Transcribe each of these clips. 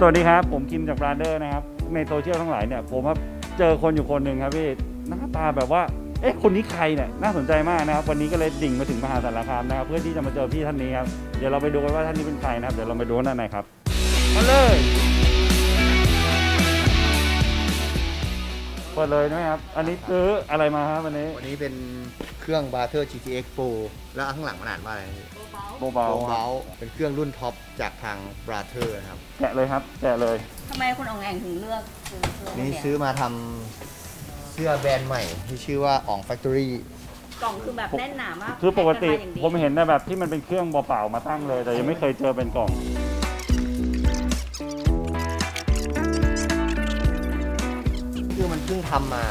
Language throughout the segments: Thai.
สวัสดีครับ ผมคิมจากบราเดอร์นะครับ ในโซเชียลทั้งหลายเนี่ย ผมว่าเจอคนอยู่คนหนึ่งครับพี่หน้าตาแบบว่า เอ๊ะคนนี้ใครเนี่ยน่าสนใจมากนะครับ วันนี้ก็เลยดิ่งมาถึงมหาสารคามนะครับ เพื่อที่จะมาเจอพี่ท่านนี้ครับ เดี๋ยวเราไปดูกันว่าท่านนี้เป็นใครนะครับ เดี๋ยวเราไปดูกันด้านในครับมาเลย ปิดเลยนะครับ อันนี้ซื้ออะไรมาครับวันนี้วันนี้เป็นเครื่อง b a r t e r GTX Pro แล้วข้างหลังมันอ่านว่าอะไรเบาเบาๆเบาเป็นเครื่องรุ่นท็อปจากทาง b a r t e r นะครับ แกะเลยครับ แกะเลย ทำไมคุณอองแองถึงเลือกซื้อเสื้อนี่เนี่ยซื้อมาทำเสื้อแบรนด์ใหม่ที่ชื่อว่าอ่อง Factory กล่องคือแบบแน่นหนามากคือปกติแพ็คาอย่างดี ผมเห็นแต่แบบที่มันเป็นเครื่องเปล่าๆมาตั้งเลย แต่ยังไม่เคยเจอเป็นกล่อง ทำมา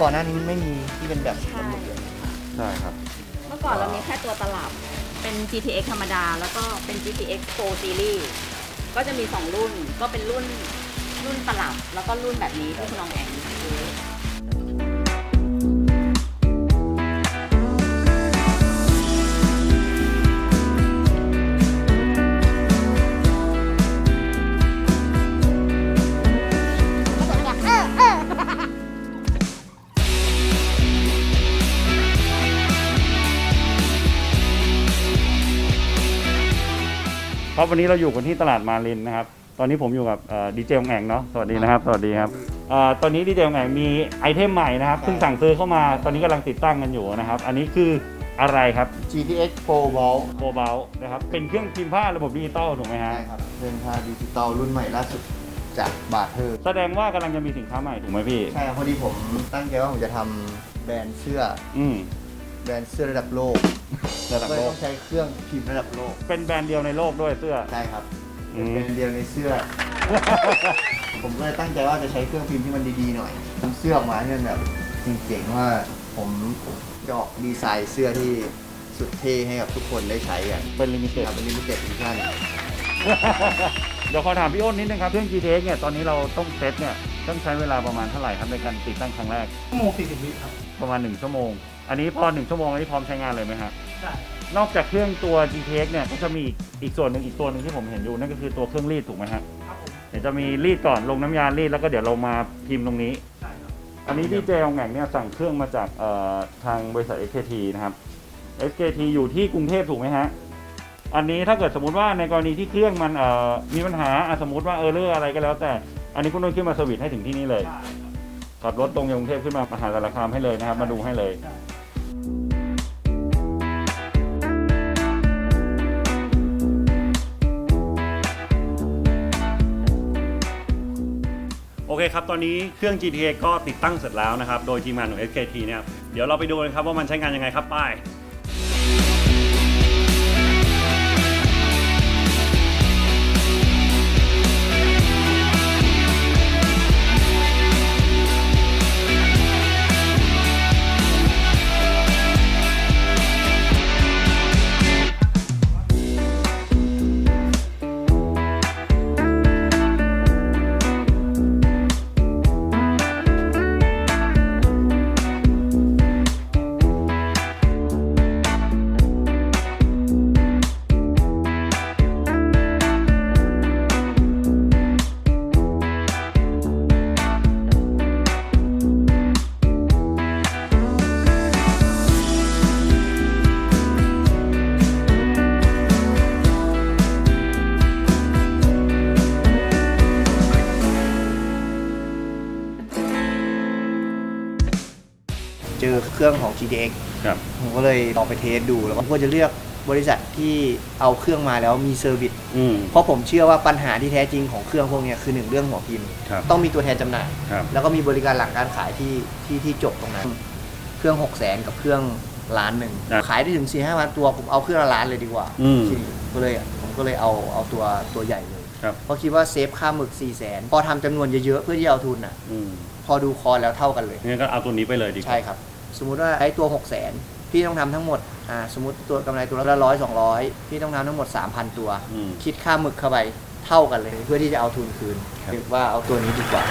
ก่อนหน้านี้มันไม่มีที่เป็นแบบใช่ใช่ครับ เมื่อก่อนเรามีแค่ตัวตลับเป็น GTX ธรรมดา แล้วก็เป็น GTX Pro Series ก็จะมี 2 รุ่น ก็เป็นรุ่นรุ่นตลับ แล้วก็รุ่นแบบนี้ที่คุณอองแอง ครับวันนี้เราอยู่กันที่ตลาดมารินนะครับ ตอนนี้ผมอยู่กับดีเจองแองเนาะสวัสดีนะครับ สวัสดีครับเอ่อตอนนี้ดีเจองแองมีไอเทมใหม่นะครับใช่ซึ่งสั่งซื้อเข้ามาตอนนี้กำลังติดตั้งกันอยู่นะครับ อันนี้คืออะไรครับ GTX Pro Vault โมบายนะครับเป็นเครื่องพิมพ์ผ้าระบบดิจิตอลถูกไหมฮะใช่ครับเป็นพาดิจิตอลรุ่นใหม่ล่าสุดจาก b a r t e r แสดงว่ากำลังจะมีสินค้าใหม่ถูกไหมพี่ ใช่ครับพอดีผมตั้งใจว่าผมจะทำแบรนด์เสื้อ อืม แบรนด์เสื้อระดับโลกระดับก็เลโลยกต้องใช้เครื่องพิมพ์ระดับโลกเป็นแบรนด์เดียวในโลกด้วยเสื้อ ใช่ครับอืเป็นมแบรนด์เดียวในเสื้อ ผมก็เลยตั้งใจว่าจะใช้เครื่องพิมพ์ที่มันดีๆหน่อยทำเสื้อออกมาให้มันแบบเจ๋งๆว่าผมจะออกดีไซน์เสื้อที่สุดเท่ให้กับทุกคนได้ใช้กันเป็นลิมิเต็ดทำเป็นลิมิเต็ดดิชั่นเดี๋ยวขอถามพี่อ้นนิดนึงครับเครื่อง GTX เนี่ย ตอนนี้เราต้องเซตเนี่ย ต้องใช้เวลาประมาณเท่าไหร่ครับในการติดตั้งครั้งแรก ชั่วโมง40วิครับ ประมาณ 1 ชั่วโมง อันนี้พอ1ชั่วโมงอันนี้พร้อมใช้งานเลยไหมฮะใช่นอกจากเครื่องตัว GTX เนี่ยก็จะมีอีกอีกส่วนหนึ่งอีกตัวหนึ่งที่ผมเห็นอยู่นั่นก็คือตัวเครื่องรีดถูกไหมฮะครับผมเดี๋ยวจะมีรีดก่อนลงน้ำยารีดแล้วก็เดี๋ยวเรามาพิมพ์ตรงนี้ ใช่ครับอันนี้พี่เจองแหง่งเนี่ยสั่งเครื่องมาจากเอ่อทางบริษัท SKT นะครับ SKT อยู่ที่กรุงเทพถูกไหมฮะ อันนี้ถ้าเกิดสมมติว่าในกรณีที่เครื่องมันเอ่อมีปัญหาอะสมมติว่าเออเรื่องอะไรก็แล้วแต่ อันนี้คุณต้องขึ้นมาสวิตช์ให้ถึงที่นี่เลย ใช่ครับขับรถตรงจากกรุงเทพขึ้นมามหาสารคามให้เลยนะครับ มาดูให้เลย ใช่ เคครับ ตอนนี้เครื่อง GTA ก็ติดตั้งเสร็จแล้วนะครับ โดยทีมงานของ SKT เนี่ยครับ เดี๋ยวเราไปดูกันครับว่ามันใช้งานยังไงครับไป เจอเครื่องของ GTX ครับ ผมก็เลยลองไปเทสดูแล้วก็จะเลือกบริษัทที่เอาเครื่องมาแล้วมีเซอร์วิส อืม เพราะผมเชื่อว่าปัญหาที่แท้จริงของเครื่องพวกเนี้ยคือหนึ่งเรื่องหัวพิมพ์ ครับต้องมีตัวแทนจำหน่าย ครับแล้วก็มีบริการหลังการขายที่ที่ที่จบตรงนั้น เครื่อง6 0 0 0 0กับเครื่องล้านหนึ่งครับขายได้ถึง4ี่ห้าพันตัวผมเอาเครื่องละล้านเลยดีกว่าอืม ทีนี้ก็เลยผมก็เลยเอาเอาตัวตัวใหญ่เลย ครับเพราะคิดว่าเซฟค่าหมึก4ี่แสนพอทำจำนวนเยอะๆ เพื่อที่จะเอาทุนอะ อืมพอดูคอแล้วเท่ากันเลย งั้นก็เอาตัวนี้ไปเลยดีกว่าใช่ครับ สมมุติว่าไอ้ตัว6 0 0 0 0 0พี่ต้องทำทั้งหมดอ่าสมมติตัวกำไรตัวละร้อยสองร้อยพี่ต้องทำทั้งหมด 3,000 ตัว อืม คิดค่าหมึกเข้าไปเท่ากันเลย เพื่อที่จะเอาทุนคืนครับ คิดว่าเอาตัวนี้ดีกว่า